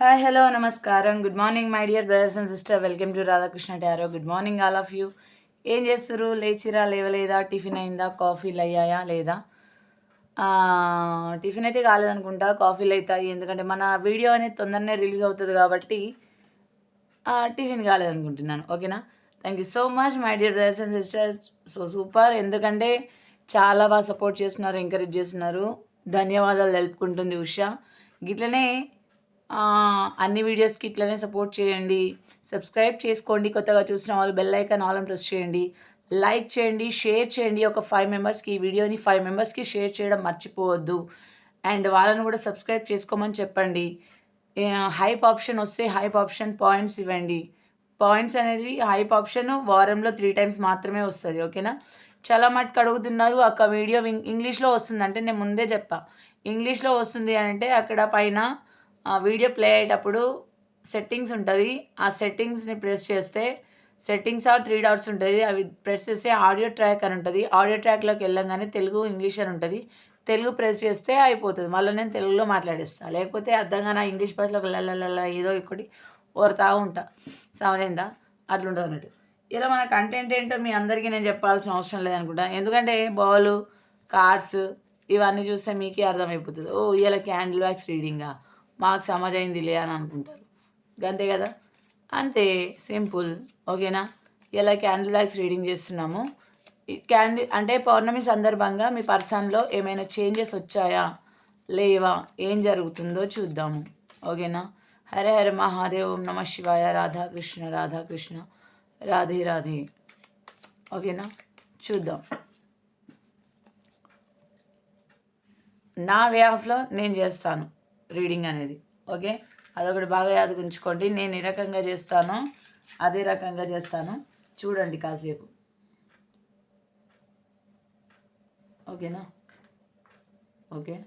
Hi hello నమస్కారం. Good morning my dear brothers and sister welcome to Radhakrishna tarot good morning all of you ఏం చేస్తారు లేచిరా లేవలేదా? Tiffin అయిందా? కాఫీలు అయ్యాయా లేదా? టిఫిన్ అయితే కాలేదనుకుంటా కాఫీలు అవుతాయి ఎందుకంటే మన వీడియో అనేది తొందరనే రిలీజ్ అవుతుంది కాబట్టి టిఫిన్ కాలేదనుకుంటున్నాను. ఓకేనా? Thank you so much my dear brothers and sisters so super ఎందుకంటే చాలా బాగా సపోర్ట్ చేస్తున్నారు ఎంకరేజ్ చేస్తున్నారు. ధన్యవాదాలు తెలుపుకుంటుంది ఉష. గిట్లనే అన్ని వీడియోస్కి ఇట్లనే సపోర్ట్ చేయండి. సబ్స్క్రైబ్ చేసుకోండి. కొత్తగా చూసిన వాళ్ళు బెల్ ఐకాన్ ఆల్ ప్రెస్ చేయండి. లైక్ చేయండి షేర్ చేయండి. ఒక ఫైవ్ మెంబర్స్కి ఈ వీడియోని ఫైవ్ మెంబర్స్కి షేర్ చేయడం మర్చిపోవద్దు. అండ్ వాళ్ళని కూడా సబ్స్క్రైబ్ చేసుకోమని చెప్పండి. హైప్ ఆప్షన్ వస్తే హైప్ ఆప్షన్ పాయింట్స్ ఇవ్వండి. పాయింట్స్ అనేది హైప్ ఆప్షన్ వారంలో త్రీ టైమ్స్ మాత్రమే వస్తుంది ఓకేనా చాలా మటుకు అడుగుతున్నారు ఒక వీడియో ఇంగ్లీష్లో వస్తుంది అంటే నేను ముందే చెప్పా. ఇంగ్లీష్లో వస్తుంది అని అంటే అక్కడ పైన వీడియో ప్లే అయ్యేటప్పుడు సెట్టింగ్స్ ఉంటుంది. ఆ సెట్టింగ్స్ని ప్రెస్ చేస్తే సెట్టింగ్స్ ఆర్ త్రీ డాట్స్ ఉంటుంది. అవి ప్రెస్ చేస్తే ఆడియో ట్రాక్ అని ఉంటుంది. ఆడియో ట్రాక్లోకి వెళ్ళంగానే తెలుగు ఇంగ్లీష్ అని ఉంటుంది. తెలుగు ప్రెస్ చేస్తే అయిపోతుంది. మళ్ళీ నేను తెలుగులో మాట్లాడేస్తాను లేకపోతే అర్థంగా నా ఇంగ్లీష్ భాషలో లల్ల ఏదో ఒకటి ఓరుతా ఉంటా. సమజైందా అట్లుంటుంది అన్నట్టు. ఇలా మన కంటెంట్ ఏంటో మీ అందరికీ నేను చెప్పాల్సిన అవసరం లేదనుకుంటా. ఎందుకంటే బాల్ కార్డ్స్ ఇవన్నీ చూస్తే మీకే అర్థమైపోతుంది. ఓ ఇలా క్యాండిల్ వ్యాక్స్ రీడింగా మాకు సమజైందిలే అని అనుకుంటారు. అంతే కదా? అంతే సింపుల్. ఓకేనా? ఇలా క్యాండిల్ వ్యాక్స్ రీడింగ్ చేస్తున్నాము? క్యాండిల్ అంటే పౌర్ణమి సందర్భంగా మీ పర్సన్లో ఏమైనా చేంజెస్ వచ్చాయా? లేవా? ఏం జరుగుతుందో చూద్దాము ఓకేనా? హరే హరే మహాదేవ్ ఓం నమ శివాయ రాధాకృష్ణ రాధాకృష్ణ. రాధే రాధే. ఓకేనా? చూద్దాం. నా వే ఆఫ్లో నేను చేస్తాను. రీడింగ్ అనేది. ఓకే? అదొకటి బాగా యాదగించుకోండి. నేను ఈ రకంగా చేస్తాను. అదే రకంగా చేస్తాను. చూడండి కాసేపు. ఓకేనా? ఓకే?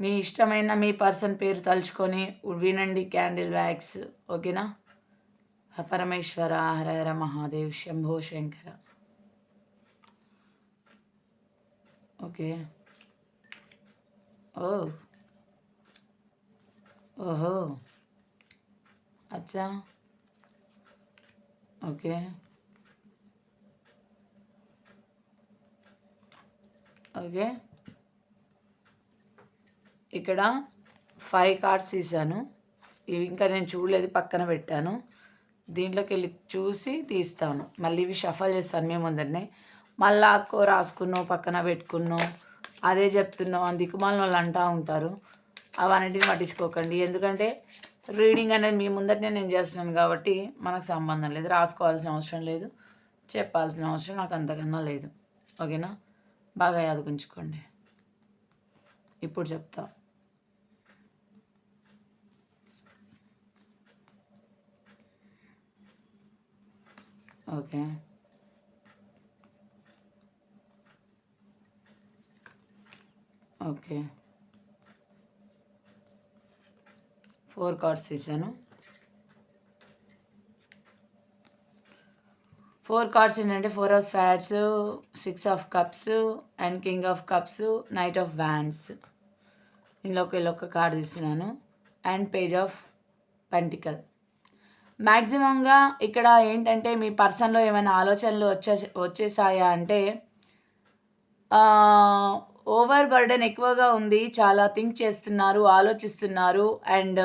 మీ ఇష్టమైన మీ పర్సన్ పేరు తలుచుకొని వినండి క్యాండిల్ వ్యాక్స్. ఓకేనా? పరమేశ్వర హర హర మహాదేవ్ శంభో శంకర. ఓకే. ఓ ఓహో. అచ్చా. ఓకే. ఓకే. ఇక్కడ ఫైవ్ కార్డ్స్ తీసాను ఇవి ఇంకా నేను చూడలేదు పక్కన పెట్టాను. దీంట్లోకి వెళ్ళి చూసి తీస్తాను. మళ్ళీ ఇవి షఫల్ చేస్తాను మేము ముందరనే. మళ్ళీ అక్కో రాసుకున్నావు పక్కన పెట్టుకున్నావు. అదే చెప్తున్నావు. అని దిక్కుమాలిన వాళ్ళు అంటూ ఉంటారు. అవన్నిటిని పట్టించుకోకండి. ఎందుకంటే రీడింగ్ అనేది మీ ముందరనే నేను చేస్తున్నాను కాబట్టి మనకు సంబంధం లేదు. రాసుకోవాల్సిన అవసరం లేదు. చెప్పాల్సిన అవసరం నాకు అంతకన్నా లేదు. ఓకేనా? బాగా యాదగుంచుకోండి. ఇప్పుడు చెప్తా. ఓకే. ఓకే. ఫోర్ కార్డ్స్ తీసాను. ఫోర్ కార్డ్స్ ఏంటంటే four of fats six of cups and king of cups knight of wands ఇందులోకి ఒక కార్డు తీస్తున్నాను. And page of pentacle. మ్యాక్సిమంగా ఇక్కడ ఏంటంటే మీ పర్సన్లో ఏమైనా ఆలోచనలు వచ్చే వచ్చేసాయా అంటే ఓవర్ బర్డెన్ ఎక్కువగా ఉంది చాలా థింక్ చేస్తున్నారు ఆలోచిస్తున్నారు అండ్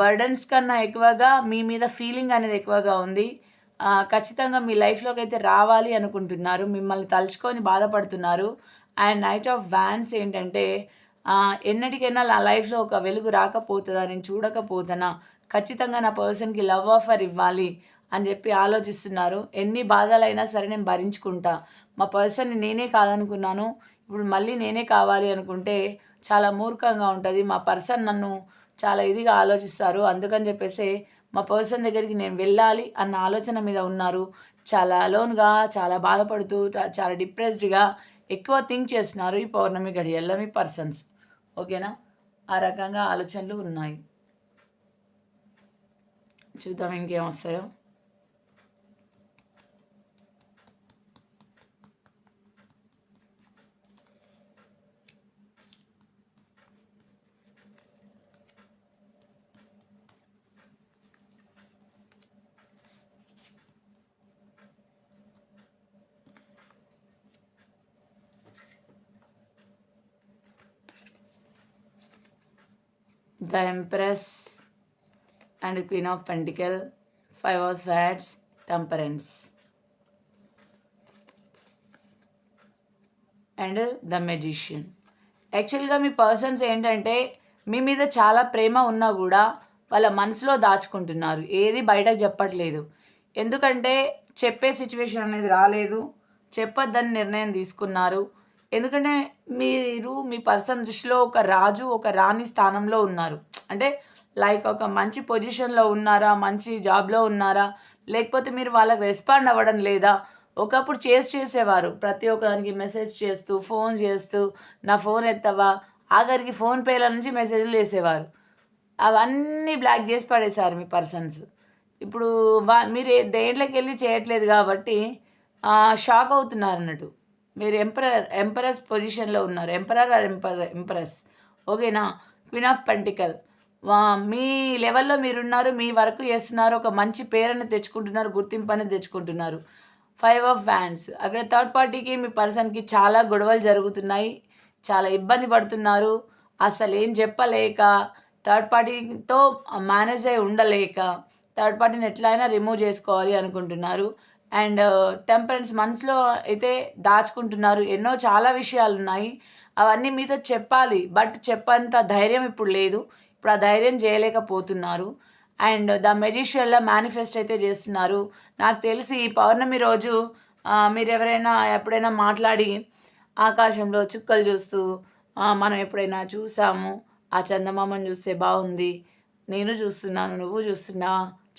బర్డన్స్ కన్నా ఎక్కువగా మీ మీద ఫీలింగ్ అనేది ఎక్కువగా ఉంది. ఖచ్చితంగా మీ లైఫ్లోకి అయితే రావాలి అనుకుంటున్నారు మిమ్మల్ని తలుచుకొని బాధపడుతున్నారు. అండ్ నైట్ ఆఫ్ వ్యాన్స్ ఏంటంటే ఎన్నటికైనా నా లైఫ్లో ఒక వెలుగు రాకపోతుందా నేను చూడకపోతున్నా ఖచ్చితంగా నా పర్సన్కి లవ్ ఆఫర్ ఇవ్వాలి అని చెప్పి ఆలోచిస్తున్నారు. ఎన్ని బాధలైనా సరే నేను భరించుకుంటా. మా పర్సన్ని నేనే కాదనుకున్నాను. ఇప్పుడు మళ్ళీ నేనే కావాలి అనుకుంటే చాలా మూర్ఖంగా ఉంటుంది. మా పర్సన్ నన్ను చాలా ఇదిగా ఆలోచిస్తారు. అందుకని చెప్పేసి మా పర్సన్ దగ్గరికి నేను వెళ్ళాలి అన్న ఆలోచన మీద ఉన్నారు. చాలా అలోన్గా చాలా బాధపడుతూ చాలా డిప్రెస్డ్గా ఎక్కువ థింక్ చేస్తున్నారు ఈ పౌర్ణమి గడియల్లో మీ పర్సన్స్. ఓకేనా? ఆ రకంగా ఆలోచనలు ఉన్నాయి. చూద్దాం ఇంకేం వస్తాయో. The empress and queen of pentacle five of swords temperance. And the magician. యాక్చువల్గా మీ పర్సన్స్ ఏంటంటే మీ మీద చాలా ప్రేమ ఉన్నా కూడా వాళ్ళ మనసులో దాచుకుంటున్నారు. ఏది బయటకు చెప్పట్లేదు. ఎందుకంటే చెప్పే సిచ్యువేషన్ అనేది రాలేదు. చెప్పొద్దని నిర్ణయం తీసుకున్నారు. ఎందుకంటే మీరు మీ పర్సన్ దృష్టిలో ఒక రాజు ఒక రాణి స్థానంలో ఉన్నారు. అంటే లైక్ ఒక మంచి పొజిషన్లో ఉన్నారా మంచి జాబ్లో ఉన్నారా లేకపోతే మీరు వాళ్ళకి రెస్పాండ్ అవ్వడం లేదా? ఒకప్పుడు చేసి చేసేవారు. ప్రతి ఒక్కరికి మెసేజ్ చేస్తూ ఫోన్ చేస్తూ నా ఫోన్ ఎత్తవా? ఆఖరికి ఫోన్పేల నుంచి మెసేజ్లు వేసేవారు అవన్నీ బ్లాక్ చేసి పడేశారు మీ పర్సన్స్. ఇప్పుడు వా మీరు దేంట్లోకి వెళ్ళి చేయట్లేదు కాబట్టి షాక్ అవుతున్నారు అన్నట్టు. మీరు ఎంపరర్ ఎంపరస్ పొజిషన్లో ఉన్నారు. ఎంపరర్ ఆర్ ఎంపర ఎంపరస్. ఓకేనా? Queen of pentacle. మీ లెవెల్లో మీరున్నారు మీ వర్క్ చేస్తున్నారు ఒక మంచి పేరుని తెచ్చుకుంటున్నారు గుర్తింపు అనేది తెచ్చుకుంటున్నారు. ఫైవ్ ఆఫ్ ఫ్యాన్స్ అక్కడ థర్డ్ పార్టీకి మీ పర్సన్కి చాలా గొడవలు జరుగుతున్నాయి. చాలా ఇబ్బంది పడుతున్నారు. అసలు ఏం చెప్పలేక థర్డ్ పార్టీతో మేనేజ్ అయి ఉండలేక థర్డ్ పార్టీని ఎట్లయినా రిమూవ్ చేసుకోవాలి అనుకుంటున్నారు. అండ్ టెంపరెన్స్ మనసులో అయితే దాచుకుంటున్నారు. ఎన్నో చాలా విషయాలు ఉన్నాయి అవన్నీ మీతో చెప్పాలి. బట్ చెప్పంత ధైర్యం ఇప్పుడు లేదు. ఇప్పుడు ఆ ధైర్యం చేయలేకపోతున్నారు. అండ్ ద మెజిషియన్లో మేనిఫెస్ట్ అయితే చేస్తున్నారు. నాకు తెలిసి పౌర్ణమి రోజు మీరు ఎవరైనా ఎప్పుడైనా మాట్లాడి ఆకాశంలో చుక్కలు చూస్తూ మనం ఎప్పుడైనా చూసాము ఆ చందమామను చూస్తే బాగుంది నేను చూస్తున్నాను నువ్వు చూస్తున్నా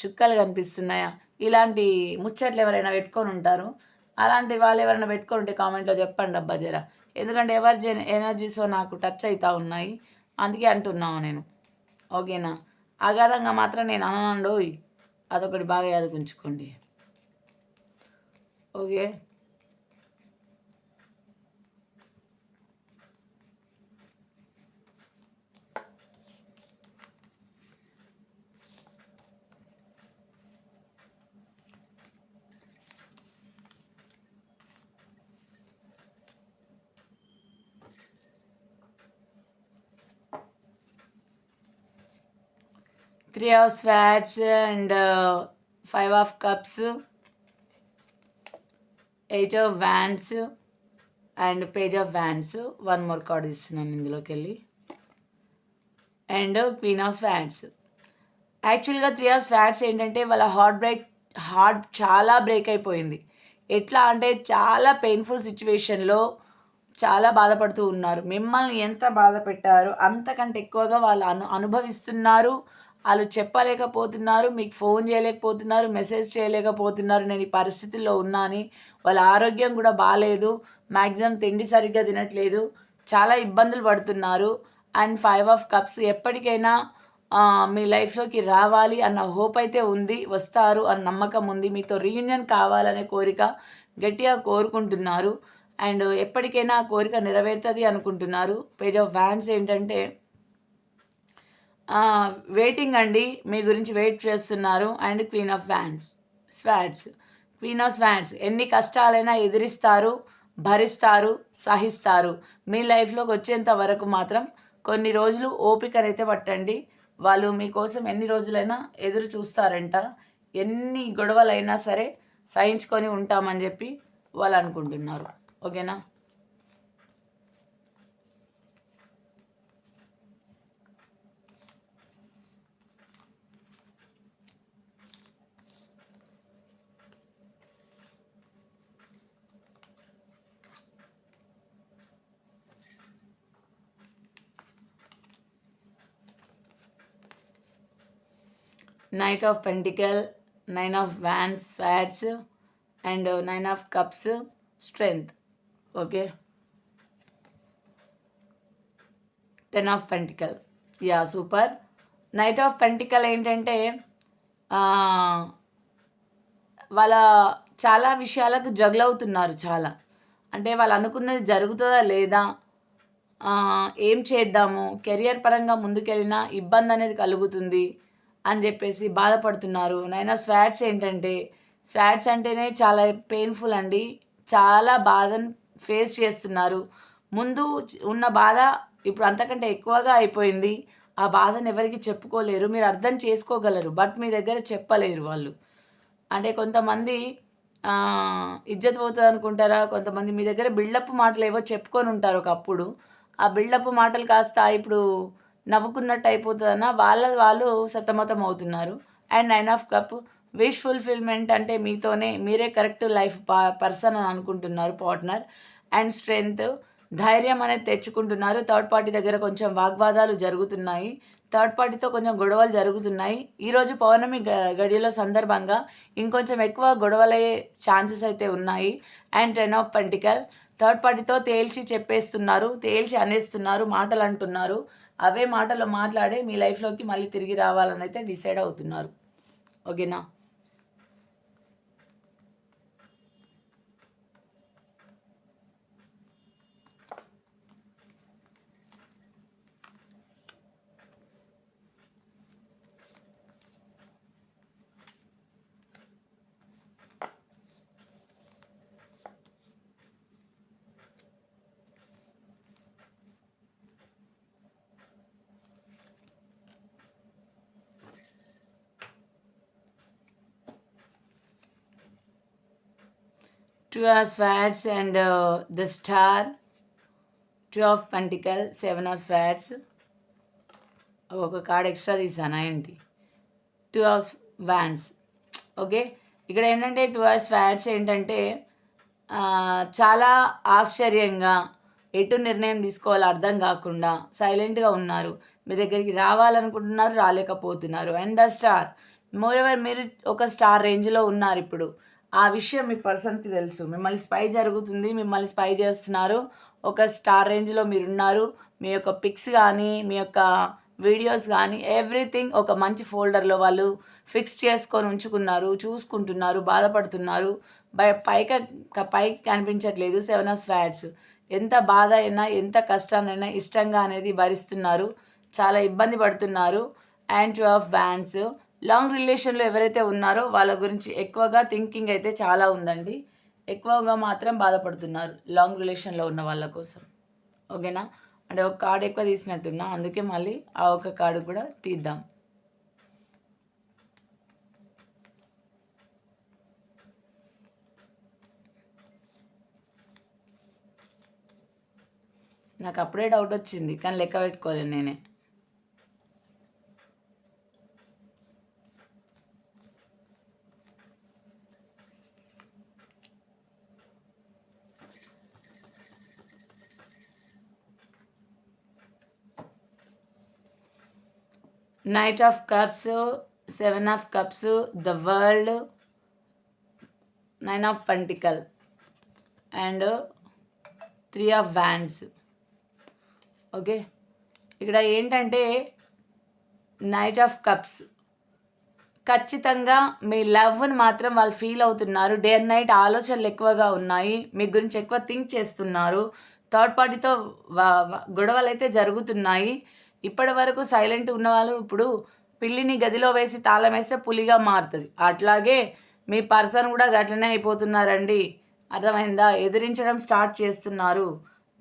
చుక్కలు కనిపిస్తున్నాయా ఇలాంటి ముచ్చట్లు ఎవరైనా పెట్టుకొని ఉంటారు. అలాంటి వాళ్ళు ఎవరైనా పెట్టుకొని ఉంటే కామెంట్లో చెప్పండి అబ్బా జర. ఎందుకంటే ఎవరి ఎనర్జీస్ నాకు టచ్ అవుతూ ఉన్నాయి. అందుకే అంటున్నాను నేను. ఓకేనా అగాధంగా మాత్రం నేను అనండు అదొకటి బాగా యాదకుంచుకోండి okay three of swords and five of cups eight of wands and page of wands one more card ఇస్తున్నాను ఇందులోకి వెళ్ళి. అండ్ క్వీన్ ఆఫ్ స్వాట్స్ యాక్చువల్గా త్రీ ఆఫ్ స్వాట్స్ ఏంటంటే వాళ్ళ హార్ట్ బ్రేక్ హార్ట్ చాలా బ్రేక్ అయిపోయింది. ఎట్లా అంటే చాలా పెయిన్ఫుల్ సిచ్యువేషన్లో చాలా బాధపడుతూ ఉన్నారు. మిమ్మల్ని ఎంత బాధ పెట్టారు అంతకంటే ఎక్కువగా వాళ్ళు అను అనుభవిస్తున్నారు వాళ్ళు చెప్పలేకపోతున్నారు మీకు ఫోన్ చేయలేకపోతున్నారు మెసేజ్ చేయలేకపోతున్నారు నేను ఈ పరిస్థితుల్లో ఉన్నా అని. వాళ్ళ ఆరోగ్యం కూడా బాగాలేదు మ్యాక్సిమం తిండి సరిగ్గా తినట్లేదు చాలా ఇబ్బందులు పడుతున్నారు. అండ్ ఫైవ్ ఆఫ్ కప్స్ ఎప్పటికైనా మీ లైఫ్లోకి రావాలి అన్న హోప్ అయితే ఉంది వస్తారు అన్న నమ్మకం ఉంది. మీతో రీయూనియన్ కావాలనే కోరిక గట్టిగా కోరుకుంటున్నారు. అండ్ ఎప్పటికైనా ఆ కోరిక నెరవేరుతుంది అనుకుంటున్నారు. పేజ్ ఆఫ్ వ్యాన్స్ ఏంటంటే వెయిటింగ్ అండి. మీ గురించి వెయిట్ చేస్తున్నారు. And queen of wands swords queen of swords ఎన్ని కష్టాలైనా ఎదిరిస్తారు భరిస్తారు సహిస్తారు. మీ లైఫ్లోకి వచ్చేంత వరకు మాత్రం కొన్ని రోజులు ఓపికనైతే పట్టండి. వాళ్ళు మీకోసం ఎన్ని రోజులైనా ఎదురు చూస్తారంట. ఎన్ని గొడవలైనా సరే సహించుకొని ఉంటామని చెప్పి వాళ్ళు అనుకుంటున్నారు. ఓకేనా? Knight of pentacle nine of wands fats and nine of cups strength okay ten of pentacle yeah super knight of pentacle ఏంటంటే వాళ్ళ చాలా విషయాలకు జగలవుతున్నారు చాలా. అంటే వాళ్ళు అనుకున్నది జరుగుతుందా లేదా? ఏం చేద్దాము? కెరియర్ పరంగా ముందుకెళ్ళినా ఇబ్బంది అనేది కలుగుతుంది. అని చెప్పేసి బాధపడుతున్నారు. నైనా స్వాట్స్ ఏంటంటే స్వాట్స్ అంటేనే చాలా పెయిన్ఫుల్ అండి. చాలా బాధను ఫేస్ చేస్తున్నారు. ముందు ఉన్న బాధ ఇప్పుడు అంతకంటే ఎక్కువగా అయిపోయింది. ఆ బాధను ఎవరికి చెప్పుకోలేరు. మీరు అర్థం చేసుకోగలరు. బట్ మీ దగ్గర చెప్పలేరు వాళ్ళు. అంటే కొంతమంది ఇజ్జత్ పోతుంది అనుకుంటారా? కొంతమంది మీ దగ్గర బిల్డప్ మాటలు ఏవో చెప్పుకొని ఉంటారు ఒకప్పుడు. ఆ బిల్డప్ మాటలు కాస్త ఇప్పుడు నవ్వుకున్నట్టు అయిపోతుందన్న వాళ్ళ వాళ్ళు సతమతం అవుతున్నారు. And nine of cup wish fulfilment అంటే మీతోనే మీరే కరెక్ట్ లైఫ్ పర్సన్ అని అనుకుంటున్నారు పార్ట్నర్. అండ్ స్ట్రెంగ్త్ ధైర్యం అనేది తెచ్చుకుంటున్నారు. థర్డ్ పార్టీ దగ్గర కొంచెం వాగ్వాదాలు జరుగుతున్నాయి. థర్డ్ పార్టీతో కొంచెం గొడవలు జరుగుతున్నాయి. ఈరోజు పౌర్ణమి గ- గడియలో సందర్భంగా ఇంకొంచెం ఎక్కువ గొడవలయ్యే ఛాన్సెస్ అయితే ఉన్నాయి. And ten of pentacle third పార్టీతో తేల్చి చెప్పేస్తున్నారు తేల్చి అనేస్తున్నారు మాటలు అంటున్నారు. అవే మాటలు మాట్లాడే మీ లైఫ్లోకి మళ్ళీ తిరిగి రావాలని అయితే డిసైడ్ అవుతున్నారు. ఓకేనా? Two of swords and the star two of pentacle seven of of ఒక కార్డ్ ఎక్స్ట్రా తీసానా ఏంటి? టూ ఆఫ్ వ్యాన్స్ ఓకే ఇక్కడ ఏంటంటే టూ అవర్స్ ఫ్యాట్స్ ఏంటంటే చాలా ఆశ్చర్యంగా ఎటు నిర్ణయం తీసుకోవాలో అర్థం కాకుండా సైలెంట్గా ఉన్నారు. మీ దగ్గరికి రావాలనుకుంటున్నారు రాలేకపోతున్నారు. And the star moreover మీరు ఒక స్టార్ రేంజ్లో ఉన్నారు ఇప్పుడు. ఆ విషయం మీ పర్సన్కి తెలుసు. మిమ్మల్ని స్పై జరుగుతుంది మిమ్మల్ని స్పై చేస్తున్నారు. ఒక స్టార్ రేంజ్లో మీరు ఉన్నారు మీ యొక్క పిక్స్ కానీ మీ యొక్క వీడియోస్ కానీ ఎవ్రీథింగ్ ఒక మంచి ఫోల్డర్లో వాళ్ళు ఫిక్స్ చేసుకొని ఉంచుకున్నారు చూసుకుంటున్నారు బాధపడుతున్నారు. బై పైకి పైకి కనిపించట్లేదు సెవెన్ ఆఫ్ ఫ్యాట్స్ ఎంత బాధ అయినా ఎంత కష్టాన్నైనా ఇష్టంగా అనేది భరిస్తున్నారు. చాలా ఇబ్బంది పడుతున్నారు. And two of wands. Long రిలేషన్లో ఎవరైతే ఉన్నారో వాళ్ళ గురించి ఎక్కువగా థింకింగ్ అయితే చాలా ఉందండి. ఎక్కువగా మాత్రం బాధపడుతున్నారు లాంగ్ రిలేషన్లో ఉన్న వాళ్ళ కోసం. ఓకేనా? అంటే ఒక కార్డు ఎక్కువ తీసినట్టున్నా అందుకే మళ్ళీ ఆ ఒక కార్డు కూడా తీద్దాం. నాకు అప్పుడే డౌట్ వచ్చింది కానీ లెక్క పెట్టుకోలేదు నేనే. Knight of cups seven of cups the world nine of pentacle and three of wands okay ఇక్కడ ఏంటంటే నైట్ ఆఫ్ కప్స్ ఖచ్చితంగా మీ లవ్ని మాత్రం వాళ్ళు ఫీల్ అవుతున్నారు. డే అండ్ నైట్ ఆలోచనలు ఎక్కువగా ఉన్నాయి. మీ గురించి ఎక్కువ థింక్ చేస్తున్నారు. థర్డ్ పార్టీతో వా- గొడవలు అయితే జరుగుతున్నాయి. ఇప్పటి వరకు సైలెంట్ ఉన్నవాళ్ళు ఇప్పుడు పిల్లిని గదిలో వేసి తాళం వేస్తే పులిగా మారుతుంది. అట్లాగే మీ పర్సన్ కూడా గట్లనే అయిపోతున్నారండి. అర్థమైందా? ఎదిరించడం స్టార్ట్ చేస్తున్నారు.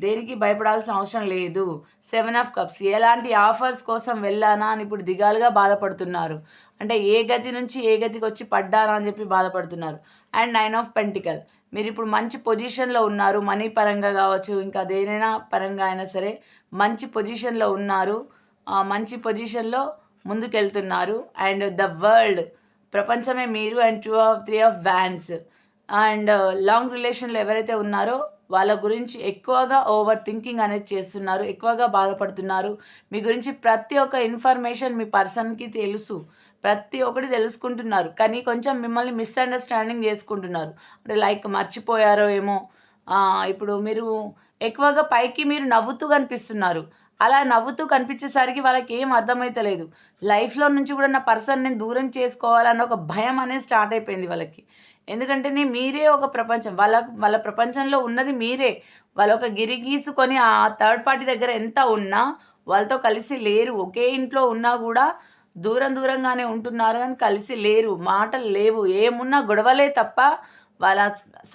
దేనికి భయపడాల్సిన అవసరం లేదు. Seven of cups. ఎలాంటి ఆఫర్స్ కోసం వెళ్ళానా అని ఇప్పుడు దిగాలుగా బాధపడుతున్నారు. అంటే ఏ గతి నుంచి ఏ గతికి వచ్చి పడ్డానా అని చెప్పి బాధపడుతున్నారు. And nine of pentacle. మీరు ఇప్పుడు మంచి పొజిషన్లో ఉన్నారు. మనీ పరంగా కావచ్చు ఇంకా దేనైనా పరంగా అయినా సరే. మంచి పొజిషన్లో ఉన్నారు. మంచి పొజిషన్లో ముందుకెళ్తున్నారు. అండ్ ద వరల్డ్ ప్రపంచమే మీరు and two of three of wands and long రిలేషన్లో ఎవరైతే ఉన్నారో వాళ్ళ గురించి ఎక్కువగా ఓవర్ థింకింగ్ అనేది చేస్తున్నారు. ఎక్కువగా బాధపడుతున్నారు. మీ గురించి ప్రతి ఒక్క ఇన్ఫర్మేషన్ మీ పర్సన్కి తెలుసు. ప్రతి ఒక్కటి తెలుసుకుంటున్నారు. కానీ కొంచెం మిమ్మల్ని మిస్అండర్స్టాండింగ్ చేసుకుంటున్నారు. అంటే లైక్ మర్చిపోయారో ఏమో. ఇప్పుడు మీరు ఎక్కువగా పైకి మీరు నవ్వుతూ కనిపిస్తున్నారు. అలా నవ్వుతూ కనిపించేసరికి వాళ్ళకి ఏం అర్థమైతలేదు. లైఫ్లో నుంచి కూడా నా పర్సన్ నేను దూరం చేసుకోవాలన్న ఒక భయం అనేది స్టార్ట్ అయిపోయింది వాళ్ళకి. ఎందుకంటే మీరే ఒక ప్రపంచం. వాళ్ళ వాళ్ళ ప్రపంచంలో ఉన్నది మీరే. వాళ్ళ ఒక గిరి గీసుకొని ఆ థర్డ్ పార్టీ దగ్గర ఎంత ఉన్నా వాళ్ళతో కలిసి లేరు. ఒకే ఇంట్లో ఉన్నా కూడా దూరం దూరంగానే ఉంటున్నారు కానీ కలిసి లేరు. మాటలు లేవు. ఏమున్నా గొడవలే తప్ప వాళ్ళ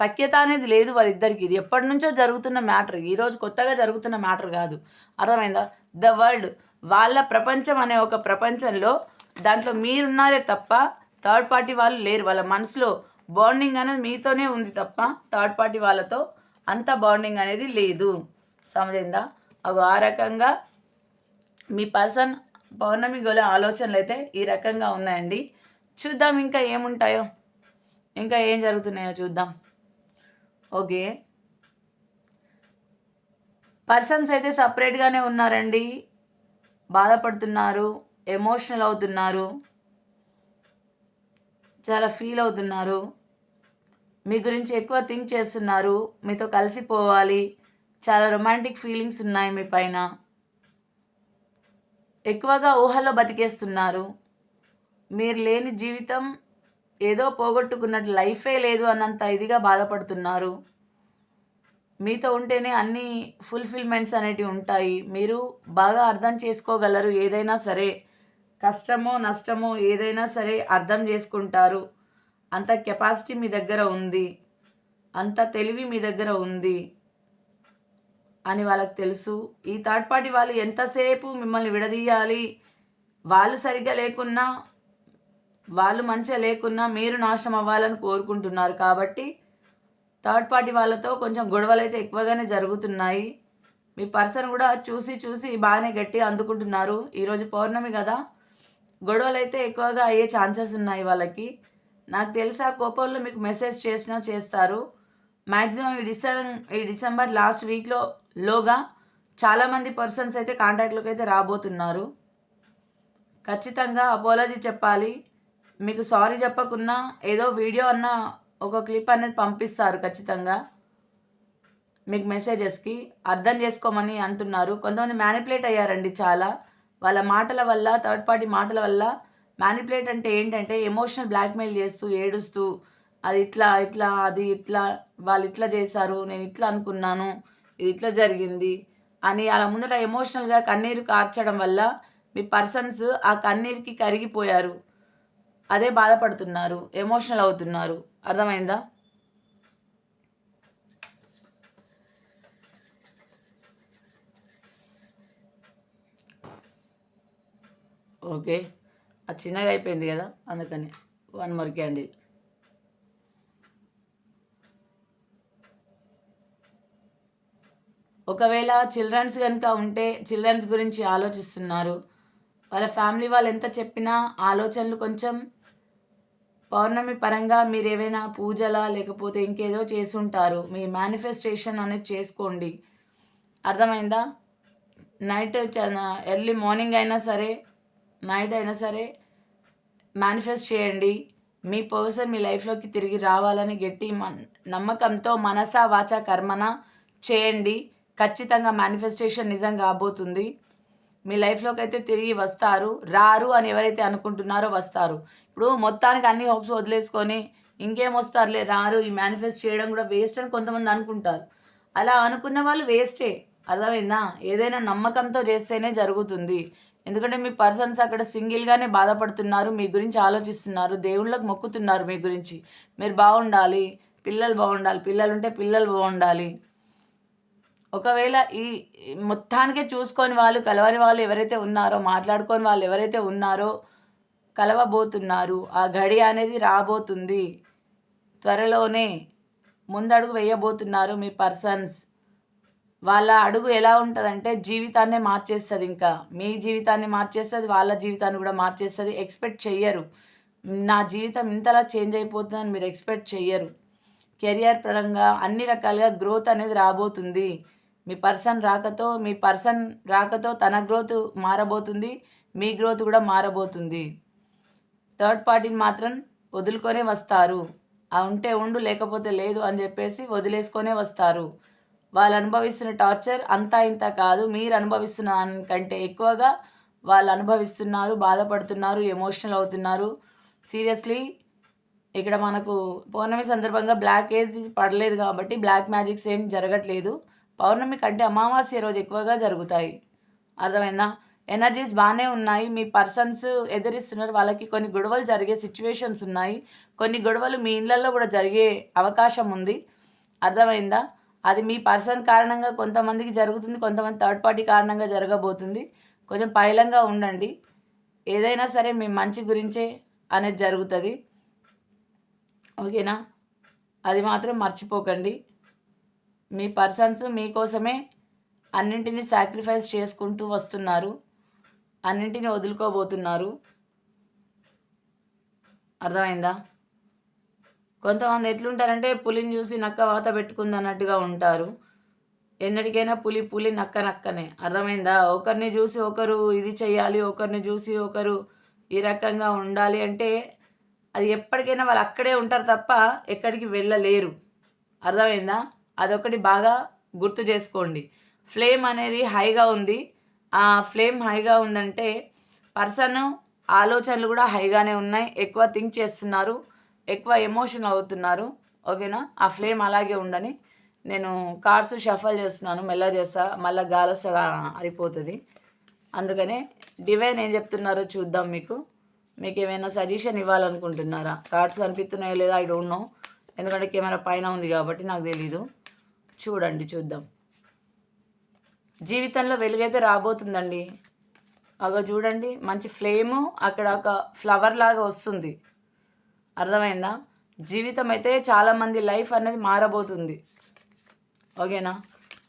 సఖ్యత అనేది లేదు వాళ్ళిద్దరికి. ఇది ఎప్పటి నుంచో జరుగుతున్న మ్యాటర్. ఈరోజు కొత్తగా జరుగుతున్న మ్యాటర్ కాదు. అర్థమైందా? The world. వాళ్ళ ప్రపంచం అనే ఒక ప్రపంచంలో దాంట్లో మీరున్నారే తప్ప థర్డ్ పార్టీ వాళ్ళు లేరు. వాళ్ళ మనసులో బాండింగ్ అనేది మీతోనే ఉంది తప్ప థర్డ్ పార్టీ వాళ్ళతో అంత బాండింగ్ అనేది లేదు. సమజైందా? అగో ఆ రకంగా మీ పర్సన్ పౌర్ణమి గోల ఆలోచనలు అయితే ఈ రకంగా ఉన్నాయండి. చూద్దాం ఇంకా ఏముంటాయో. ఇంకా ఏం జరుగుతున్నాయో చూద్దాం. ఓకే. పర్సన్స్ అయితే సపరేట్గానే ఉన్నారండి. బాధపడుతున్నారు ఎమోషనల్ అవుతున్నారు చాలా ఫీల్ అవుతున్నారు. మీ గురించి ఎక్కువ థింక్ చేస్తున్నారు మీతో కలిసిపోవాలి చాలా రొమాంటిక్ ఫీలింగ్స్ ఉన్నాయి మీ పైన. ఎక్కువగా ఊహలో బతికేస్తున్నారు. మీరు లేని జీవితం ఏదో పోగొట్టుకున్నట్టు లైఫే లేదు అన్నంత ఇదిగా బాధపడుతున్నారు. మీతో ఉంటేనే అన్ని ఫుల్ఫిల్మెంట్స్ అనేటివి ఉంటాయి. మీరు బాగా అర్థం చేసుకోగలరు ఏదైనా సరే. కష్టమో నష్టమో ఏదైనా సరే అర్థం చేసుకుంటారు. అంత కెపాసిటీ మీ దగ్గర ఉంది. అంత తెలివి మీ దగ్గర ఉంది అని వాళ్ళకి తెలుసు. ఈ థర్డ్ పార్టీ వాళ్ళు ఎంతసేపు మిమ్మల్ని విడదీయాలి? వాళ్ళు సరిగ్గా లేకున్నా వాళ్ళు మంచిగా లేకున్నా మీరు నాశనం అవ్వాలని కోరుకుంటున్నారు కాబట్టి థర్డ్ పార్టీ వాళ్ళతో కొంచెం గొడవలు అయితే ఎక్కువగానే జరుగుతున్నాయి. మీ పర్సన్ కూడా చూసి చూసి బాగానే గట్టి అందుకుంటున్నారు. ఈరోజు పౌర్ణమి కదా. గొడవలు అయితే ఎక్కువగా అయ్యే ఛాన్సెస్ ఉన్నాయి వాళ్ళకి. నాకు తెలిసి ఆ కోపంలో మీకు మెసేజ్ చేసినా చేస్తారు. మ్యాక్సిమం ఈ డిసెంబర్ ఈ డిసెంబర్ లాస్ట్ వీక్లో లోగా చాలామంది పర్సన్స్ అయితే కాంటాక్ట్లోకి అయితే రాబోతున్నారు. ఖచ్చితంగా అపోలజీ చెప్పాలి. మీకు సారీ చెప్పకున్నా ఏదో వీడియో అన్న ఒక క్లిప్ అనేది పంపిస్తారు ఖచ్చితంగా. మీకు మెసేజెస్కి అర్థం చేసుకోమని అంటున్నారు. కొంతమంది మ్యానిపులేట్ అయ్యారండి చాలా. వాళ్ళ మాటల వల్ల థర్డ్ పార్టీ మాటల వల్ల మ్యానిపులేట్ అంటే ఏంటంటే ఎమోషనల్ బ్లాక్మెయిల్ చేస్తూ ఏడుస్తూ అది ఇట్లా ఇట్లా అది ఇట్లా వాళ్ళు ఇట్లా చేశారు నేను ఇట్లా అనుకున్నాను ఇది ఇట్లా జరిగింది అని అలా ముందట ఎమోషనల్గా కన్నీరు కార్చడం వల్ల మీ పర్సన్స్ ఆ కన్నీరుకి కరిగిపోయారు. అదే బాధపడుతున్నారు ఎమోషనల్ అవుతున్నారు. అర్థమైందా? ఓకే. అది చిన్నగా అయిపోయింది కదా అందుకని వన్ మోర్ క్యాండిల్. ఒకవేళ చిల్డ్రన్స్ కనుక ఉంటే చిల్డ్రన్స్ గురించి ఆలోచిస్తున్నారు. వాళ్ళ ఫ్యామిలీ వాళ్ళు ఎంత చెప్పినా ఆలోచనలు కొంచెం పౌర్ణమి పరంగా మీరు ఏవైనా పూజలా లేకపోతే ఇంకేదో చేసుంటారు. మీ మేనిఫెస్టేషన్ అనేది చేసుకోండి. అర్థమైందా? నైట్ ఎర్లీ మార్నింగ్ అయినా సరే నైట్ అయినా సరే మేనిఫెస్ట్ చేయండి. మీ పర్సన్ మీ లైఫ్లోకి తిరిగి రావాలని గట్టి నమ్మకంతో మనస వాచ కర్మన చేయండి. ఖచ్చితంగా మేనిఫెస్టేషన్ నిజం కాబోతుంది. మీ లైఫ్లోకి అయితే తిరిగి వస్తారు. రారు అని ఎవరైతే అనుకుంటున్నారో వస్తారు. ఇప్పుడు మొత్తానికి అన్ని హోప్స్ వదిలేసుకొని ఇంకేం వస్తారులే రారు ఈ మేనిఫెస్ట్ చేయడం కూడా వేస్ట్ అని కొంతమంది అనుకుంటారు. అలా అనుకున్న వాళ్ళు వేస్టే అర్థమైందా? ఏదైనా నమ్మకంతో చేస్తేనే జరుగుతుంది. ఎందుకంటే మీ పర్సన్స్ అక్కడ సింగిల్గానే బాధపడుతున్నారు మీ గురించి ఆలోచిస్తున్నారు దేవుళ్ళకి మొక్కుతున్నారు మీ గురించి. మీరు బాగుండాలి పిల్లలు బాగుండాలి పిల్లలు ఉంటే పిల్లలు బాగుండాలి. ఒకవేళ ఈ మొత్తానికే చూసుకొని వాళ్ళు కలవని వాళ్ళు ఎవరైతే ఉన్నారో మాట్లాడుకొని వాళ్ళు ఎవరైతే ఉన్నారో కలవబోతున్నారు. ఆ గడి అనేది రాబోతుంది. త్వరలోనే ముందడుగు వేయబోతున్నారు మీ పర్సన్స్. వాళ్ళ అడుగు ఎలా ఉంటుందంటే జీవితాన్నే మార్చేస్తుంది ఇంకా. మీ జీవితాన్ని మార్చేస్తుంది వాళ్ళ జీవితాన్ని కూడా మార్చేస్తుంది. ఎక్స్పెక్ట్ చెయ్యరు. నా జీవితం ఇంతలా చేంజ్ అయిపోతుందని మీరు ఎక్స్పెక్ట్ చెయ్యరు. కెరియర్ పరంగా అన్ని రకాలుగా గ్రోత్ అనేది రాబోతుంది. మీ పర్సన్ రాకతో మీ పర్సన్ రాకతో తన గ్రోత్ మారబోతుంది మీ గ్రోత్ కూడా మారబోతుంది. థర్డ్ పార్టీని మాత్రం వదులుకొనే వస్తారు. ఆ ఉంటే ఉండు లేకపోతే లేదు అని చెప్పేసి వదిలేసుకొనే వస్తారు. వాళ్ళు అనుభవిస్తున్న టార్చర్ అంతా ఇంత కాదు. మీరు అనుభవిస్తున్న కంటే ఎక్కువగా వాళ్ళు అనుభవిస్తున్నారు బాధపడుతున్నారు ఎమోషనల్ అవుతున్నారు. సీరియస్లీ ఇక్కడ మనకు పౌర్ణమి సందర్భంగా బ్లాక్ ఏది పడలేదు కాబట్టి బ్లాక్ మ్యాజిక్స్ ఏం జరగట్లేదు. పౌర్ణమి కంటే అమావాస్య రోజు ఎక్కువగా జరుగుతాయి. అర్థమైందా? ఎనర్జీస్ బాగానే ఉన్నాయి. మీ పర్సన్స్ ఎదిరిస్తున్నారు. వాళ్ళకి కొన్ని గొడవలు జరిగే సిచ్యువేషన్స్ ఉన్నాయి. కొన్ని గొడవలు మీ ఇళ్ళల్లో కూడా జరిగే అవకాశం ఉంది. అర్థమైందా? అది మీ పర్సన్ కారణంగా కొంతమందికి జరుగుతుంది. కొంతమంది థర్డ్ పార్టీ కారణంగా జరగబోతుంది. కొంచెం పైలంగా ఉండండి. ఏదైనా సరే మీ మంచి గురించే అనేది జరుగుతుంది. ఓకేనా? అది మాత్రం మర్చిపోకండి. మీ పర్సన్స్ మీకోసమే అన్నింటినీ సాక్రిఫైస్ చేసుకుంటూ వస్తున్నారు. అన్నింటినీ వదులుకోబోతున్నారు. అర్థమైందా? కొంతమంది ఎట్లుంటారంటే పులిని చూసి నక్క వాత పెట్టుకుంది అన్నట్టుగా ఉంటారు. ఎన్నటికైనా పులి పులి నక్క నక్కనే. అర్థమైందా? ఒకరిని చూసి ఒకరు ఇది చేయాలి ఒకరిని చూసి ఒకరు ఈ రకంగా ఉండాలి అంటే అది ఎప్పటికైనా వాళ్ళు అక్కడే ఉంటారు తప్ప ఎక్కడికి వెళ్ళలేరు. అర్థమైందా? అదొకటి బాగా గుర్తు చేసుకోండి. ఫ్లేమ్ అనేది హైగా ఉంది. ఆ ఫ్లేమ్ హైగా ఉందంటే పర్సన్ ఆలోచనలు కూడా హైగానే ఉన్నాయి. ఎక్కువ థింక్ చేస్తున్నారు. ఎక్కువ ఎమోషన్ అవుతున్నారు. ఓకేనా? ఆ ఫ్లేమ్ అలాగే ఉండని నేను కార్డ్స్ షఫల్ చేస్తున్నాను. మెల్ల చేస్తా మళ్ళీ గాలస్ అరిపోతుంది అందుకనే డివైన్ ఏం చెప్తున్నారో చూద్దాం మీకు. మీకు ఏమైనా సజెషన్ ఇవ్వాలనుకుంటున్నారా? కార్డ్స్ కనిపిస్తున్నాయో లేదా? I don't know. ఎందుకంటే కెమెరా పైన ఉంది కాబట్టి నాకు తెలీదు. చూడండి చూద్దాం. జీవితంలో వెలుగైతే రాబోతుందండి. అగో చూడండి మంచి ఫ్లేము అక్కడ ఒక ఫ్లవర్ లాగా వస్తుంది. అర్థమైందా? జీవితం అయితే చాలామంది లైఫ్ అనేది మారబోతుంది. ఓకేనా?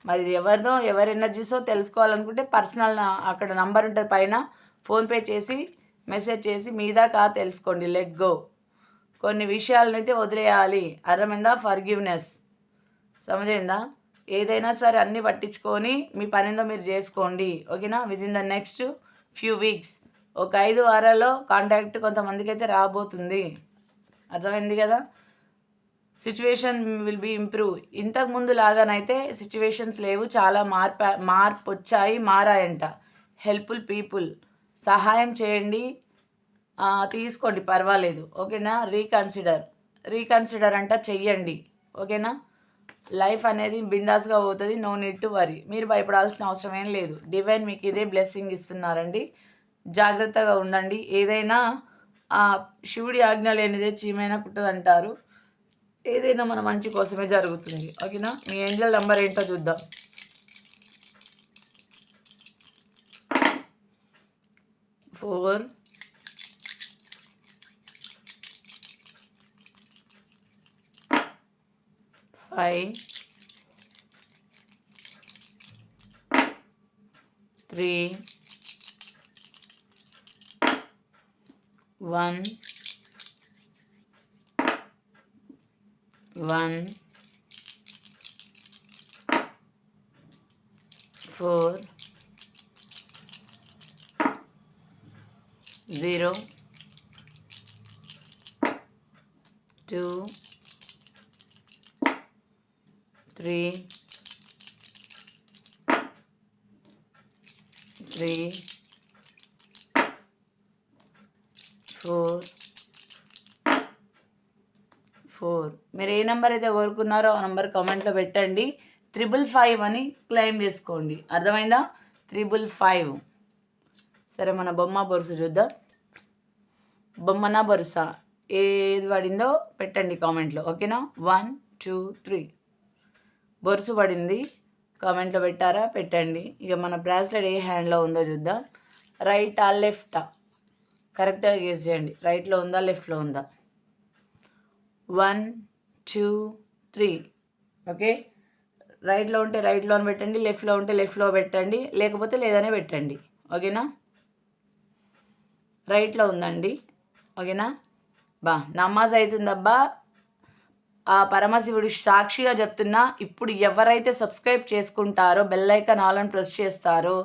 మరి ఎవరిదో ఎవరి ఎనర్జీసో తెలుసుకోవాలనుకుంటే పర్సనల్ అక్కడ నంబర్ ఉంటుంది పైన. ఫోన్పే చేసి మెసేజ్ చేసి మీదాకా తెలుసుకోండి లెట్ గో. కొన్ని విషయాలనైతే అయితే వదిలేయాలి. అర్థమైందా? ఫర్గివ్నెస్. సమజైందా? ఏదైనా సరే అన్నీ పట్టించుకొని మీ పనిందో మీరు చేసుకోండి. ఓకేనా? Within the next few weeks ఒక ఐదు వారాల్లో కాంటాక్ట్ కొంతమందికి అయితే రాబోతుంది. అర్థమైంది కదా? సిచ్యువేషన్ విల్ బీ ఇంప్రూవ్ ఇంతకు ముందు లాగానైతే సిచ్యువేషన్స్ లేవు. చాలా మార్ప మార్పు వచ్చాయి మారాయంట. హెల్ప్ఫుల్ పీపుల్ సహాయం చేయండి. తీసుకోండి. పర్వాలేదు. ఓకేనా? రీకన్సిడర్ రీకన్సిడర్ అంట చెయ్యండి. ఓకేనా? లైఫ్ అనేది బిందాస్గా పోతుంది నో నీడ్ టు వరీ మీరు భయపడాల్సిన అవసరం ఏం లేదు. డివైన్ మీకు ఇదే బ్లెస్సింగ్ ఇస్తున్నారండి. జాగ్రత్తగా ఉండండి. ఏదైనా ఆ శివుడి ఆజ్ఞ లేనిదే చీమైనా కుట్టదంటారు ఏదైనా మన మంచి కోసమే జరుగుతుంది. ఓకేనా? మీ ఏంజల్ నెంబర్ ఏంటో చూద్దాం. Four five three one one four zero two three three four four. మీరు ఏ నెంబర్ అయితే కోరుకున్నారో ఆ నెంబర్ కామెంట్లో పెట్టండి. త్రిబుల్ ఫైవ్ అని క్లెయిమ్ చేసుకోండి. అర్థమైందా? త్రిబుల్ ఫైవ్ సరే మన బొమ్మ బొరుసు చూద్దాం. బొమ్మన బొరుస. ఏది పడిందో పెట్టండి కామెంట్లో ఓకేనా వన్ టూ త్రీ బొరుసు పడింది కామెంట్లో పెట్టారా? పెట్టండి. ఇక మన బ్రాస్లెట్ ఏ హ్యాండ్లో ఉందో చూద్దాం. రైటా లెఫ్టా? కరెక్ట్గా గేస్ చేయండి. రైట్లో ఉందా లెఫ్ట్లో ఉందా? One two three. ఓకే? రైట్లో ఉంటే రైట్లో అని పెట్టండి లెఫ్ట్లో ఉంటే లెఫ్ట్లో పెట్టండి లేకపోతే లేదనే పెట్టండి. ఓకేనా? రైట్లో ఉందండి. ఓకేనా? బా నమాజ్ అవుతుందబ్బా. ఆ పరమశివుడు సాక్షిగా చెప్తున్నా ఇప్పుడు ఎవరైతే సబ్స్క్రైబ్ చేసుకుంటారో బెల్ ఐకాన్ ఆల్ అని ప్రెస్ చేస్తారో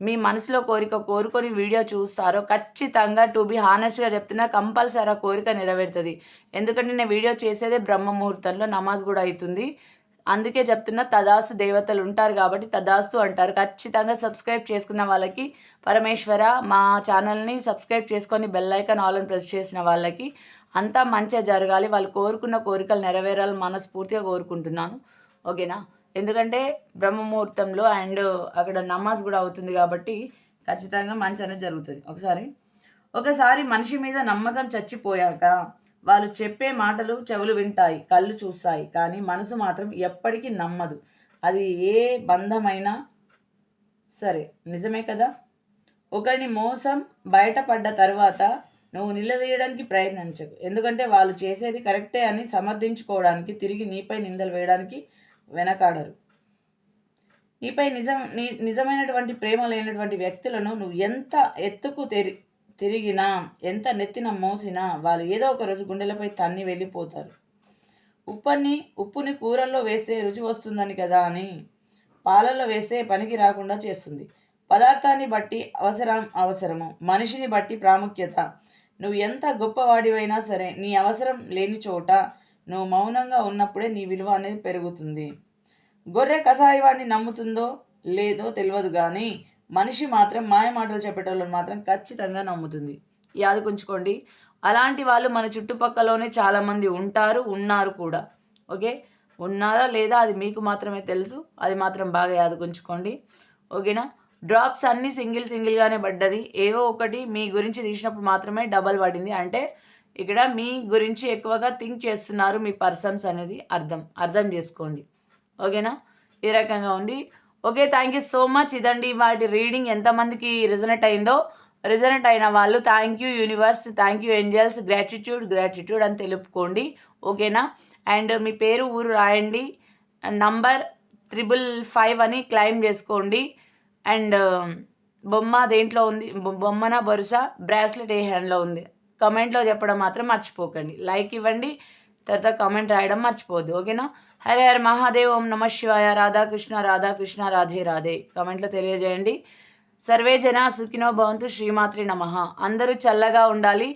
మీ మనసులో కోరిక కోరుకొని వీడియో చూస్తారో ఖచ్చితంగా టు బి హానెస్ట్గా చెప్తున్నా కంపల్సరీ ఆ కోరిక నెరవేరుతుంది. ఎందుకంటే నేను వీడియో చేసేదే బ్రహ్మ ముహూర్తంలో నమాజ్ కూడా అవుతుంది. అందుకే చెప్తున్నా తదాస్తు దేవతలు ఉంటారు కాబట్టి తదాస్తు అంటారు. ఖచ్చితంగా సబ్స్క్రైబ్ చేసుకున్న వాళ్ళకి పరమేశ్వర మా ఛానల్ని సబ్స్క్రైబ్ చేసుకొని బెల్ ఐకాన్ ఆల్ అని ప్రెస్ చేసిన వాళ్ళకి అంతా మంచిగా జరగాలి. వాళ్ళు కోరుకున్న కోరికలు నెరవేరాలని మనస్ఫూర్తిగా కోరుకుంటున్నాను. ఓకేనా? ఎందుకంటే బ్రహ్మముహూర్తంలో అండ్ అక్కడ నమాజ్ కూడా అవుతుంది కాబట్టి ఖచ్చితంగా మంచి అనేది జరుగుతుంది. ఒకసారి ఒకసారి మనిషి మీద నమ్మకం చచ్చిపోయాక వాళ్ళు చెప్పే మాటలు చెవులు వింటాయి కళ్ళు చూస్తాయి కానీ మనసు మాత్రం ఎప్పటికీ నమ్మదు. అది ఏ బంధమైనా సరే. నిజమే కదా? ఒకరిని మోసం బయటపడ్డ తర్వాత నువ్వు నిలదీయడానికి ప్రయత్నించకు ఎందుకంటే వాళ్ళు చేసేది కరెక్టే అని సమర్థించుకోవడానికి తిరిగి నీపై నిందలు వేయడానికి వెనకాడరు. నీపై నిజం నీ నిజమైనటువంటి ప్రేమ లేనటువంటి వ్యక్తులను నువ్వు ఎంత ఎత్తుకు తెరి తిరిగినా ఎంత నెత్తిన మోసినా వాళ్ళు ఏదో ఒక రోజు గుండెలపై తన్ని వెళ్ళిపోతారు. ఉప్పని ఉప్పుని కూరల్లో వేస్తే రుచి వస్తుందని కదా అని పాలల్లో వేస్తే పనికి రాకుండా చేస్తుంది. పదార్థాన్ని బట్టి అవసరం అవసరము మనిషిని బట్టి ప్రాముఖ్యత నువ్వు ఎంత గొప్పవాడివైనా సరే నీ అవసరం లేని చోట నువ్వు మౌనంగా ఉన్నప్పుడే నీ విలువ అనేది పెరుగుతుంది. గొర్రె కషాయవాడిని నమ్ముతుందో లేదో తెలియదు కానీ మనిషి మాత్రం మాయ మాటలు చెప్పేటోళ్ళని మాత్రం ఖచ్చితంగా నమ్ముతుంది. యాదకుంచుకోండి అలాంటి వాళ్ళు మన చుట్టుపక్కలోనే చాలామంది ఉంటారు ఉన్నారు కూడా. ఓకే? ఉన్నారా లేదా అది మీకు మాత్రమే తెలుసు. అది మాత్రం బాగా యాదకుంచుకోండి ఓకేనా? డ్రాప్స్ అన్నీ సింగిల్ సింగిల్గానే పడ్డది. ఏవో ఒకటి మీ గురించి తీసినప్పుడు మాత్రమే డబల్ పడింది. అంటే ఇక్కడ మీ గురించి ఎక్కువగా థింక్ చేస్తున్నారు మీ పర్సన్స్ అనేది అర్థం అర్థం చేసుకోండి. ఓకేనా? ఈ రకంగా ఉంది. Okay thank you so much. ఇదండి వాటి రీడింగ్. ఎంతమందికి రిజనెట్ అయిందో రిజనెట్ అయిన వాళ్ళు thank you universe thank you angels gratitude gratitude అని తెలుపుకోండి. ఓకేనా? అండ్ మీ పేరు ఊరు రాయండి. నంబర్ త్రిబుల్ ఫైవ్ అని క్లైమ్ చేసుకోండి. అండ్ బొమ్మ దేంట్లో ఉంది? బొమ్మన బొరుస బ్రాస్లెట్ ఏ హ్యాండ్లో ఉంది. కమెంట్లో చెప్పడం మాత్రం మర్చిపోకండి. లైక్ ఇవ్వండి తర్వాత కమెంట్ రాయడం మర్చిపోద్దు ఓకేనా? హరే హరే మహాదేవ్ ఓం నమ శివాయ. రాధాకృష్ణ రాధాకృష్ణ రాధే రాధే కమెంట్లో తెలియజేయండి. సర్వే జన సుఖినో భవంతు శ్రీమాత్రి నమ. అందరూ చల్లగా ఉండాలి.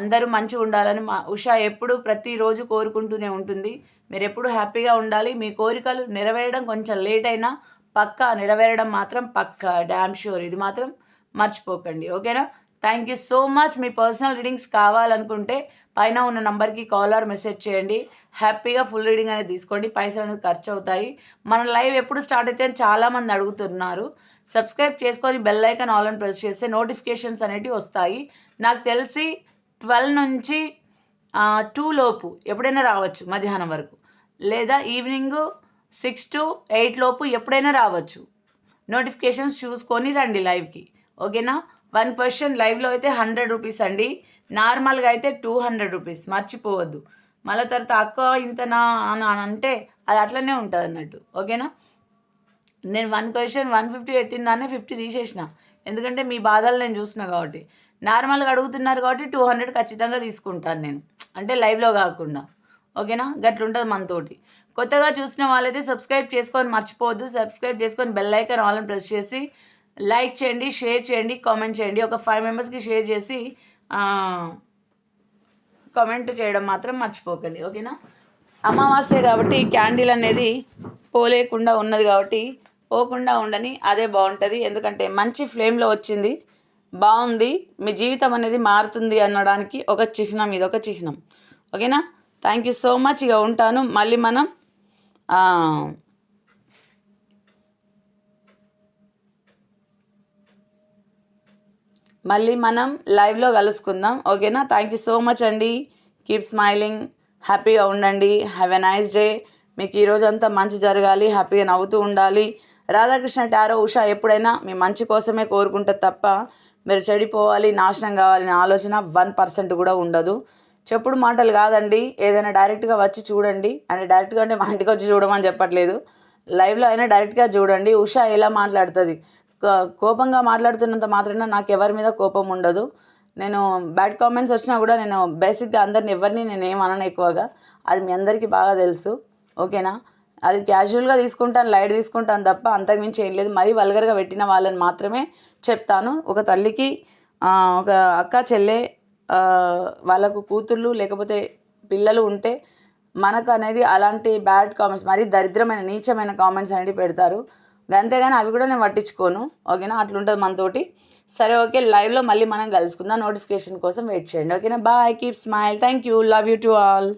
అందరూ మంచిగా ఉండాలని మా ఉషా ఎప్పుడు ప్రతిరోజు కోరుకుంటూనే ఉంటుంది. మీరు ఎప్పుడు హ్యాపీగా ఉండాలి. మీ కోరికలు నెరవేరడం కొంచెం లేట్ అయినా పక్కా నెరవేరడం మాత్రం పక్కా డ్యామ్ షూర్ ఇది మాత్రం మర్చిపోకండి ఓకేనా? థ్యాంక్ యూ సో మచ్ మీ పర్సనల్ రీడింగ్స్ కావాలనుకుంటే పైన ఉన్న నంబర్కి కాల్ ఆర్ మెసేజ్ చేయండి. హ్యాపీగా ఫుల్ రీడింగ్ అనేది తీసుకోండి. పైసలు అనేది ఖర్చు అవుతాయి. మన లైవ్ ఎప్పుడు స్టార్ట్ అయితే అని చాలామంది అడుగుతున్నారు. సబ్స్క్రైబ్ చేసుకొని బెల్ ఐకాన్ ఆల్ అని ప్రెస్ చేస్తే నోటిఫికేషన్స్ అనేవి వస్తాయి. నాకు తెలిసి ట్వెల్వ్ నుంచి టూ లోపు ఎప్పుడైనా రావచ్చు మధ్యాహ్నం వరకు. లేదా ఈవినింగ్ సిక్స్ టు ఎయిట్ లోపు ఎప్పుడైనా రావచ్చు. నోటిఫికేషన్స్ చూసుకొని రండి లైవ్కి ఓకేనా? వన్ క్వశ్చన్ లైవ్లో అయితే హండ్రెడ్ రూపీస్ అండి. నార్మల్గా అయితే టూ హండ్రెడ్ రూపీస్ మర్చిపోవద్దు. మళ్ళీ తర్వాత అక్క ఇంతనా అని అంటే అది అట్లనే ఉంటుంది అన్నట్టు. ఓకేనా? నేను వన్ క్వశ్చన్ వన్ ఫిఫ్టీ పెట్టిందానే ఫిఫ్టీ తీసేసిన. ఎందుకంటే మీ బాధలు నేను చూసిన కాబట్టి. నార్మల్గా అడుగుతున్నారు కాబట్టి టూ హండ్రెడ్ ఖచ్చితంగా తీసుకుంటాను నేను. అంటే లైవ్లో కాకుండా. ఓకేనా? గట్లుంటుంది మనతోటి. కొత్తగా చూసిన వాళ్ళైతే సబ్స్క్రైబ్ చేసుకొని మర్చిపోవద్దు. సబ్స్క్రైబ్ చేసుకొని బెల్ ఐకాన్ ఆల్ ప్రెస్ చేసి లైక్ చేయండి షేర్ చేయండి కామెంట్ చేయండి. ఒక ఫైవ్ మెంబర్స్కి షేర్ చేసి కామెంట్ చేయడం మాత్రం మర్చిపోకండి. ఓకేనా అమావాస్య కాబట్టి క్యాండిల్ అనేది పోలేకుండా ఉన్నది కాబట్టి పోకుండా ఉండని అదే బాగుంటుంది. ఎందుకంటే మంచి ఫ్లేమ్లో వచ్చింది. బాగుంది. మీ జీవితం అనేది మారుతుంది అనడానికి ఒక చిహ్నం ఇది ఒక చిహ్నం. ఓకేనా థ్యాంక్ యూ సో మచ్ ఇక ఉంటాను. మళ్ళీ మనం మళ్ళీ మనం లైవ్లో కలుసుకుందాం. ఓకేనా? థ్యాంక్ యూ సో మచ్ అండి. కీప్ స్మైలింగ్ హ్యాపీగా ఉండండి. హ్యావ్ ఎ నైస్ డే మీకు ఈరోజు అంతా మంచి జరగాలి. హ్యాపీగా నవ్వుతూ ఉండాలి. రాధాకృష్ణ టారో ఉషా ఎప్పుడైనా మీ మంచి కోసమే కోరుకుంటుంది తప్ప మీరు చెడిపోవాలి నాశనం కావాలనే ఆలోచన వన్ పర్సెంట్ కూడా ఉండదు. చెప్పుడు మాటలు కాదండి. ఏదైనా డైరెక్ట్గా వచ్చి చూడండి. అంటే డైరెక్ట్గా అంటే మా ఇంటికి వచ్చి చూడమని చెప్పట్లేదు. లైవ్లో అయినా డైరెక్ట్గా చూడండి. ఉషా ఎలా మాట్లాడుతుంది? కోపంగా మాట్లాడుతున్నంత మాత్రాన నాకు ఎవరి మీద కోపం ఉండదు. నేను బ్యాడ్ కామెంట్స్ వచ్చినా కూడా నేను బేసిక్గా అందరిని ఎవరిని నేను ఏమనను ఎక్కువగా. అది మీ అందరికీ బాగా తెలుసు. ఓకేనా? అది క్యాజువల్గా తీసుకుంటాను లైట్ తీసుకుంటాను తప్ప అంతకుమించి ఏం లేదు. మరీ వల్గర్గా పెట్టిన వాళ్ళని మాత్రమే చెప్తాను. ఒక తల్లికి ఒక అక్క చెల్లె వాళ్ళకు కూతుళ్ళు లేకపోతే పిల్లలు ఉంటే మనకు అనేది అలాంటి బ్యాడ్ కామెంట్స్ మరీ దరిద్రమైన నీచమైన కామెంట్స్ అనేవి పెడతారు. అంతేగాని అవి కూడా నేను పట్టించుకోను. ఓకేనా? అట్లుంటుంది మనతోటి. సరే ఓకే. లైవ్లో మళ్ళీ మనం కలుసుకుందాం. నోటిఫికేషన్ కోసం వెయిట్ చేయండి. ఓకేనా? Bye. Keep smile. Thank you. Love you to all.